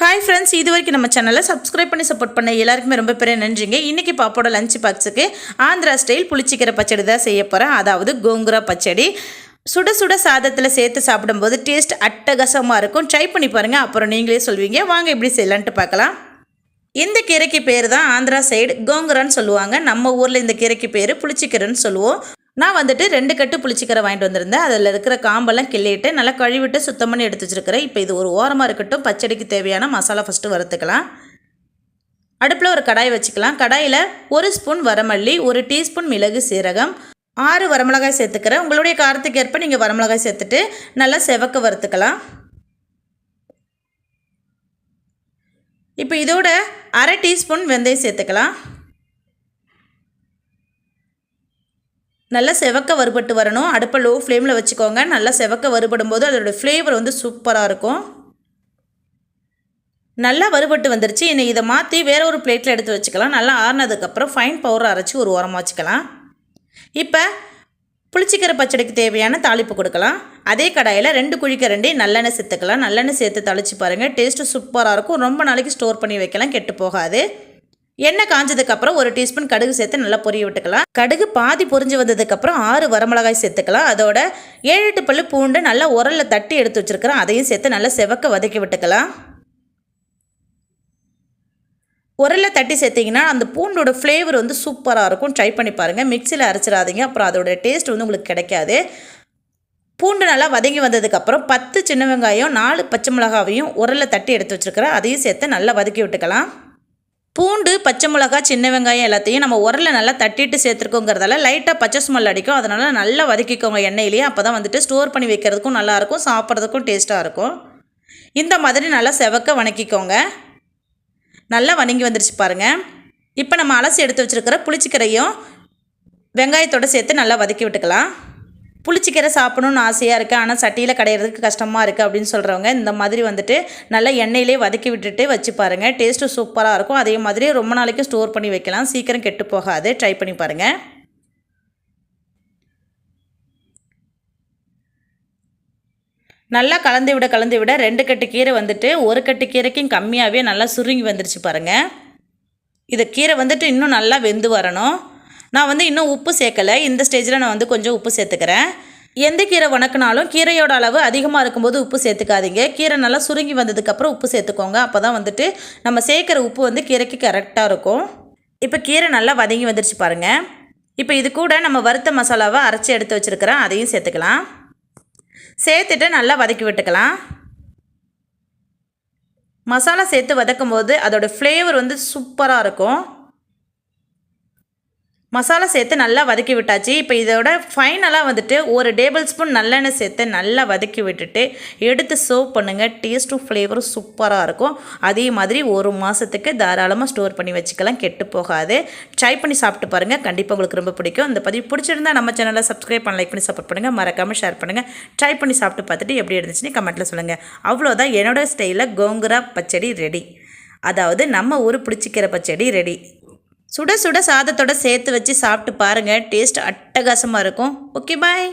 Hi friends இது வரைக்கும் நம்ம சேனலை சப்ஸ்கிரைப் பண்ணி சப்போர்ட் பண்ண எல்லாருக்குமே ரொம்ப பெரிய நன்றிங்க. இன்றைக்கி பாப்போட லஞ்ச் பாக்ஸுக்கு ஆந்திரா ஸ்டைல் புளிச்சிக்கிற பச்சடி தான் செய்ய போகிறேன் அதாவது கோங்குரா பச்சடி. சுட சுட சாதத்தில் சேர்த்து சாப்பிடும்போது டேஸ்ட் அட்டகாசமாக இருக்கும். ட்ரை பண்ணி பாருங்கள் அப்புறம் நீங்களே சொல்வீங்க. வாங்க எப்படி செய்யலான்ட்டு பார்க்கலாம். இந்த கீரைக்கு பேர் தான் ஆந்திரா சைடு கோங்குரான்னு சொல்லுவாங்க. நம்ம ஊரில் இந்த கீரைக்கு பேர் புளிச்சிக்கீரைன்னு சொல்லுவோம். நான் வந்துட்டு ரெண்டு கட்டு புளிச்சிக்கரை வாங்கிட்டு வந்திருந்தேன். அதில் இருக்கிற காம்பெல்லாம் கிள்ளிட்டு நல்லா கழுவிட்டு சுத்தம் பண்ணி எடுத்து வச்சுருக்கிறேன். இப்போ இது ஒரு ஓரமாக இருக்கட்டும் பச்சடிக்கு தேவையான மசாலா ஃபஸ்ட்டு வறுத்துக்கலாம். அடுப்பில் ஒரு கடாய் வச்சுக்கலாம். கடாயில் ஒரு ஸ்பூன் வரமல்லி ஒரு டீஸ்பூன் மிளகு சீரகம் ஆறு வரமிளகாய் சேர்த்துக்கிறேன். உங்களுடைய காரத்துக்கு ஏற்ப நீங்கள் வரமிளகாய் சேர்த்துட்டு நல்லா செவக்க வறுத்துக்கலாம். இப்போ இதோட அரை டீஸ்பூன் வெந்தயம் சேர்த்துக்கலாம். நல்லா செவக்க வறுபட்டு வரணும். அடுப்பை லோ ஃப்ளேமில் வச்சுக்கோங்க. நல்லா செவக்க வறுபடும் போது அதோடய ஃப்ளேவர் வந்து சூப்பராக இருக்கும். நல்லா வறுபட்டு வந்துருச்சு. இன்னும் இதை மாற்றி வேறு ஒரு பிளேட்டில் எடுத்து வச்சுக்கலாம். நல்லா ஆறினதுக்கப்புறம் ஃபைன் பவுடர் அரைச்சி ஒரு ஓரமாக வச்சுக்கலாம். இப்போ புளிச்சிக்கிற பச்சடிக்கு தேவையான தாளிப்பு கொடுக்கலாம். அதே கடாயில் ரெண்டு குழிக்க ரெண்டே நல்லெண்ணெய் சேர்த்துக்கலாம். நல்லெண்ணெய் சேர்த்து தாளிச்சு பாருங்கள் டேஸ்ட்டு சூப்பராக இருக்கும். ரொம்ப நாளைக்கு ஸ்டோர் பண்ணி வைக்கலாம். கெட்டு போகாது. எண்ணெய் காஞ்சதுக்கப்புறம் ஒரு டீஸ்பூன் கடுகு சேர்த்து நல்லா பொரிய விட்டுக்கலாம். கடுகு பாதி பொரிஞ்சு வந்ததுக்கப்புறம் ஆறு வரமிளகாய் சேர்த்துக்கலாம். அதோட ஏழு எட்டு பல்லு பூண்டு நல்லா உரலில் தட்டி எடுத்து வச்சுருக்கிறோம் அதையும் சேர்த்து நல்லா செவக்க வதக்கி விட்டுக்கலாம். உரலில் தட்டி சேர்த்திங்கன்னா அந்த பூண்டோட ஃப்ளேவர் வந்து சூப்பராக இருக்கும். ட்ரை பண்ணி பாருங்கள் மிக்சியில் அரைச்சிடாதீங்க. அப்புறம் அதோட டேஸ்ட் வந்து உங்களுக்கு கிடைக்காது. பூண்டு நல்லா வதங்கி வந்ததுக்கப்புறம் பத்து சின்ன வெங்காயம் நாலு பச்சை மிளகாவையும் உரலில் தட்டி எடுத்து வச்சுருக்கிறேன். அதையும் சேர்த்து நல்லா வதக்கி விட்டுக்கலாம். பூண்டு பச்சை மிளகா சின்ன வெங்காயம் எல்லாத்தையும் நம்ம உரலில் நல்லா தட்டிட்டு சேர்த்துருக்கோங்கிறதால லைட்டாக பச்சை ஸ்மெல் அடிக்கும். அதனால் நல்லா வதக்கிக்கோங்க எண்ணெயிலேயே. அப்போ தான் வந்துட்டு ஸ்டோர் பண்ணி வைக்கிறதுக்கும் நல்லாயிருக்கும் சாப்பிட்றதுக்கும் டேஸ்ட்டாக இருக்கும். இந்த மாதிரி நல்லா செவக்க வணக்கிக்கோங்க. நல்லா வணங்கி வந்துருச்சு பாருங்கள் இப்போ நம்ம அலசி எடுத்து வச்சுருக்கிற புளிச்சிக்கரையும் வெங்காயத்தோடு சேர்த்து நல்லா வதக்கி விட்டுக்கலாம். புளிச்சிக்கீரை சாப்பிடணும்னு ஆசையாக இருக்குது ஆனால் சட்டியில் கடையிறதுக்கு கஷ்டமாக இருக்குது அப்படின்னு சொல்கிறவங்க இந்த மாதிரி வந்துட்டு நல்லா எண்ணெயிலே வதக்கி விட்டுட்டு வச்சு பாருங்கள் டேஸ்ட்டு சூப்பராக இருக்கும். அதே மாதிரி ரொம்ப நாளைக்கு ஸ்டோர் பண்ணி வைக்கலாம். சீக்கிரம் கெட்டு போகாது. ட்ரை பண்ணி பாருங்கள் நல்லா கலந்து விட கலந்து விட ரெண்டு கட்டு கீரை வந்துட்டு ஒரு கட்டு கீரைக்கும் கம்மியாகவே நல்லா சுருங்கி வந்துருச்சு பாருங்கள் இது கீரை வந்துட்டு இன்னும் நல்லா வெந்து வரணும். நான் வந்து இன்னும் உப்பு சேர்க்கலை. இந்த ஸ்டேஜில் நான் வந்து கொஞ்சம் உப்பு சேர்த்துக்கிறேன். எந்த கீரை வணக்கினாலும் கீரையோட அளவு அதிகமாக இருக்கும்போது உப்பு சேர்த்துக்காதீங்க. கீரை நல்லா சுருங்கி வந்ததுக்கப்புறம் உப்பு சேர்த்துக்கோங்க. அப்போ தான் வந்துட்டு நம்ம சேர்க்குற உப்பு வந்து கீரைக்கு கரெக்டாக இருக்கும். இப்போ கீரை நல்லா வதங்கி வந்துருச்சு பாருங்கள் இப்போ இது கூட நம்ம வறுத்த மசாலாவை அரைச்சி எடுத்து வச்சுருக்கிறேன். அதையும் சேர்த்துக்கலாம். சேர்த்துட்டு நல்லா வதக்கி விட்டுக்கலாம். மசாலா சேர்த்து வதக்கும் போது அதோடய ஃப்ளேவர் வந்து சூப்பராக இருக்கும். மசாலா சேர்த்து நல்லா வதக்கி விட்டாச்சு. இப்போ இதோட ஃபைனலாக வந்துட்டு ஒரு டேபிள் ஸ்பூன் நல்லெண்ணெய் சேர்த்து நல்லா வதக்கி விட்டுட்டு எடுத்து சர்வ் பண்ணுங்கள் டேஸ்ட்டும் ஃப்ளேவரும் சூப்பராக இருக்கும். அதே மாதிரி ஒரு மாதத்துக்கு தாராளமாக ஸ்டோர் பண்ணி வச்சுக்கலாம். கெட்டு போகாது. ட்ரை பண்ணி சாப்பிட்டு பாருங்கள் கண்டிப்பாக உங்களுக்கு ரொம்ப பிடிக்கும். இந்த பதிவு பிடிச்சிருந்தா நம்ம சேனலை சப்ஸ்கிரைப் பண்ண லைக் பண்ணி சப்போர்ட் பண்ணுங்கள் மறக்காமல் ஷேர் பண்ணுங்கள் ட்ரை பண்ணி சாப்பிட்டு பார்த்துட்டு எப்படி இருந்துச்சுன்னு கமெண்ட்டில் சொல்லுங்கள் அவ்வளோதான் என்னோடய ஸ்டைலில் கோங்குரா பச்சடி ரெடி அதாவது நம்ம ஊர் பிடிச்சிக்கிற பச்சடி ரெடி சுட சுட சாதத்தோட சேர்த்து வச்சு சாப்பிட்டு பாருங்கள் டேஸ்ட் அட்டகாசமாக இருக்கும். Okay bye